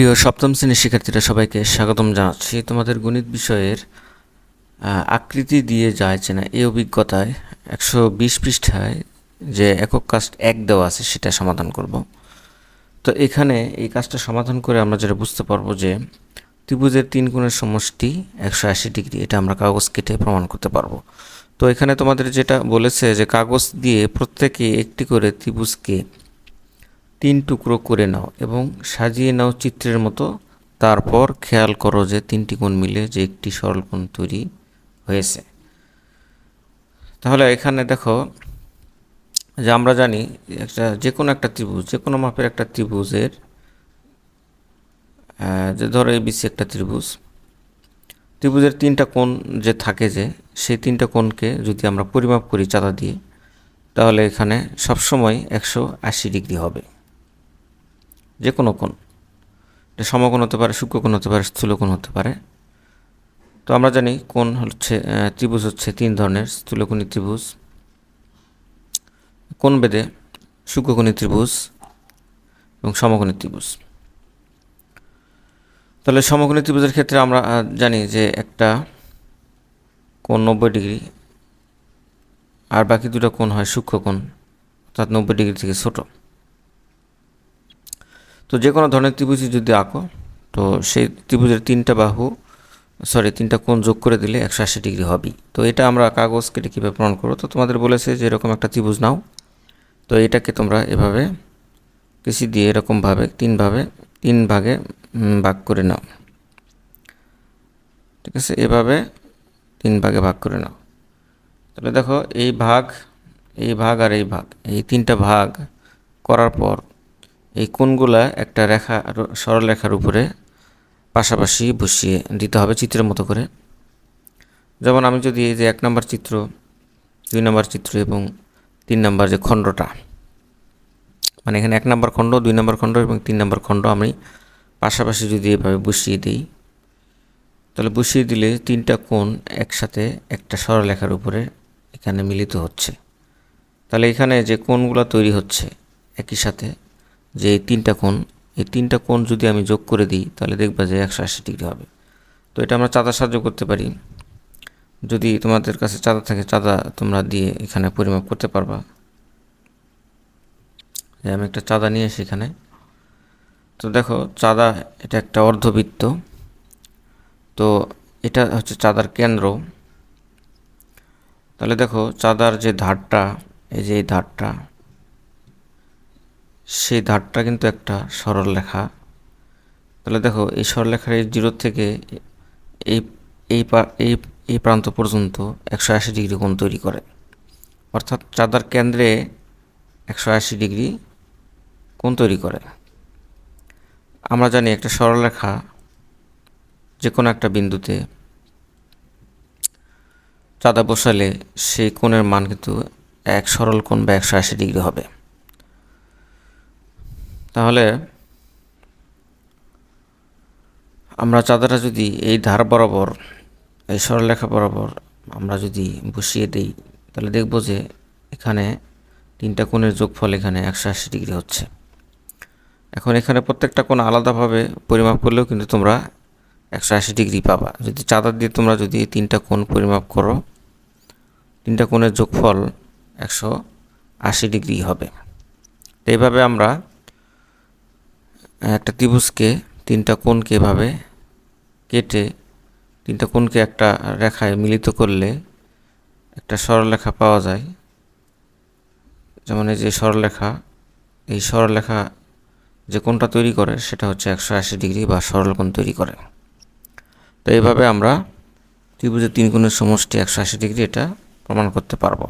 প্রিয় সপ্তম শ্রেণির শিক্ষার্থীরা সবাইকে স্বাগতম জানাচ্ছি। তোমাদের গণিত বিষয়ের আকৃতি দিয়ে যায় চেনা এই অভিজ্ঞতায় একশো বিশ পৃষ্ঠায় যে একক কাজ এক দেওয়া আছে সেটা সমাধান করব। তো এখানে এই কাজটা সমাধান করে আমরা যেটা বুঝতে পারব যে ত্রিভুজের তিন গুণের সমষ্টি একশো আশি ডিগ্রি, এটা আমরা কাগজ কেটে প্রমাণ করতে পারব। তো এখানে তোমাদের যেটা বলেছে যে কাগজ দিয়ে প্রত্যেকে একটি করে ত্রিভুজকে তিন টুকরো করে নাও এবং সাজিয়ে নাও চিত্রের মতো। তারপর খেয়াল করো যে তিনটি কোণ মিলে যে একটি সরল কোণ তৈরি হয়েছে। তাহলে এখানে দেখো যে আমরা জানি একটা যে কোনো একটা ত্রিভুজ, যে কোনো মাপের একটা ত্রিভুজের যে ধরো এবিসি একটা ত্রিভুজ, ত্রিভুজের তিনটা কোণ যে থাকে যে, সেই তিনটা কোণকে যদি আমরা পরিমাপ করি চাঁদা দিয়ে, তাহলে এখানে সবসময় একশো আশি ডিগ্রি হবে। যে কোনো কোণ। এটা সমকোণ হতে পারে, সূক্ষ্মকোণ হতে পারে, স্থূলকোণ হতে পারে। তো আমরা জানি কোণ হচ্ছে ত্রিভুজ হচ্ছে তিন ধরনের, স্থূলকোণী ত্রিভুজ, কোণ বেদে সূক্ষ্মকোণী ত্রিভুজ এবং সমকোণী ত্রিভুজ। তাহলে সমকোণী ত্রিভুজের ক্ষেত্রে আমরা জানি যে একটা কোণ নব্বই ডিগ্রি আর বাকি দুটো কোণ হয় সূক্ষ্মকোণ, অর্থাৎ নব্বই ডিগ্রি থেকে ছোটো। তো যে কোনো ধরনের ত্রিভুজই যদি আঁকো, তো সেই ত্রিভুজের তিনটা বাহু সরি তিনটা কোণ যোগ করে দিলে একশো আশি ডিগ্রি হবেই। তো এটা আমরা কাগজ কেটে কীভাবে প্রমাণ করব? তো তোমাদের বলেছে যে এরকম একটা ত্রিভুজ নাও। তো এটাকে তোমরা এভাবে কেসি দিয়ে এরকমভাবে তিনভাবে, তিন ভাগে ভাগ করে নাও। ঠিক আছে? এভাবে তিন ভাগে ভাগ করে নাও। তাহলে দেখো, এই ভাগ এই ভাগ আর এই ভাগ, এই তিনটা ভাগ করার পর এই কোণগুলা একটা রেখা সরল রেখার উপরে পাশাপাশি বসিয়ে দিতে হবে চিত্রের মতো করে। যেমন আমি যদি এই যে এক নম্বর চিত্র, দুই নম্বর চিত্র এবং তিন নম্বর যে খণ্ডটা মানে এখানে এক নম্বর খণ্ড, দুই নম্বর খণ্ড এবং তিন নম্বর খণ্ড আমি পাশাপাশি যদি এভাবে বসিয়ে দিই, তাহলে বসিয়ে দিলে তিনটা কোণ একসাথে একটা সরলরেখার উপরে এখানে মিলিত হচ্ছে। তাহলে এখানে যে কোণগুলো তৈরি হচ্ছে একই সাথে যে এই তিনটা কোণ, এই তিনটা কোণ যদি আমি যোগ করে দিই, তাহলে দেখবা যে একশো আশি ডিগ্রি হবে। তো এটা আমরা চাঁদা সাহায্য করতে পারি। যদি তোমাদের কাছে চাঁদা থাকে, চাঁদা তোমরা দিয়ে এখানে পরিমাপ করতে পারবা। যে আমি একটা চাঁদা নিয়ে এসে এখানে। তো দেখো, চাঁদা এটা একটা অর্ধবৃত্ত। তো এটা হচ্ছে চাঁদার কেন্দ্র। তাহলে দেখো, চাঁদার যে ধারটা, এই যে এই ধারটা সেই ধারটা কিন্তু একটা সরল রেখা তাহলে দেখো, এই সরলরেখার এই জিরো থেকে এই এই এই এই প্রান্ত পর্যন্ত একশো আশি ডিগ্রি কোণ তৈরি করে। অর্থাৎ চাঁদার কেন্দ্রে একশো আশি ডিগ্রি কোণ তৈরি করে। আমরা জানি একটা সরলরেখা যে কোনো একটা বিন্দুতে চাঁদা বসালে সেই কোণের মান কিন্তু এক সরল কোণ বা একশো আশি ডিগ্রি হবে। তাহলে আমরা চাঁদাটা যদি এই ধার বরাবর, এই সরলরেখা বরাবর আমরা যদি বসিয়ে দিই, তাহলে দেখব যে এখানে তিনটা কোণের যোগফল এখানে একশো আশি ডিগ্রি হচ্ছে। এখন এখানে প্রত্যেকটা কোণ আলাদাভাবে পরিমাপ করলেও কিন্তু তোমরা একশো আশি ডিগ্রি পাবা। যদি চাঁদা দিয়ে তোমরা যদি তিনটা কোণ পরিমাপ করো, তিনটা কোণের যোগফল একশো আশি ডিগ্রি হবে। এইভাবে আমরা একটা ত্রিভুজকে, তিনটা কোণকে এভাবে কেটে, তিনটা কোণকে একটা রেখায় মিলিত করলে একটা সরলরেখা পাওয়া যায়। যেমন এই যে সরলরেখা, এই সরলরেখা যে কোণটা তৈরি করে, সেটা হচ্ছে একশো আশি ডিগ্রি বা সরল কোণ তৈরি করে। তো এইভাবে আমরা ত্রিভুজের তিন কোণের সমষ্টি একশো আশি ডিগ্রি এটা প্রমাণ করতে পারব।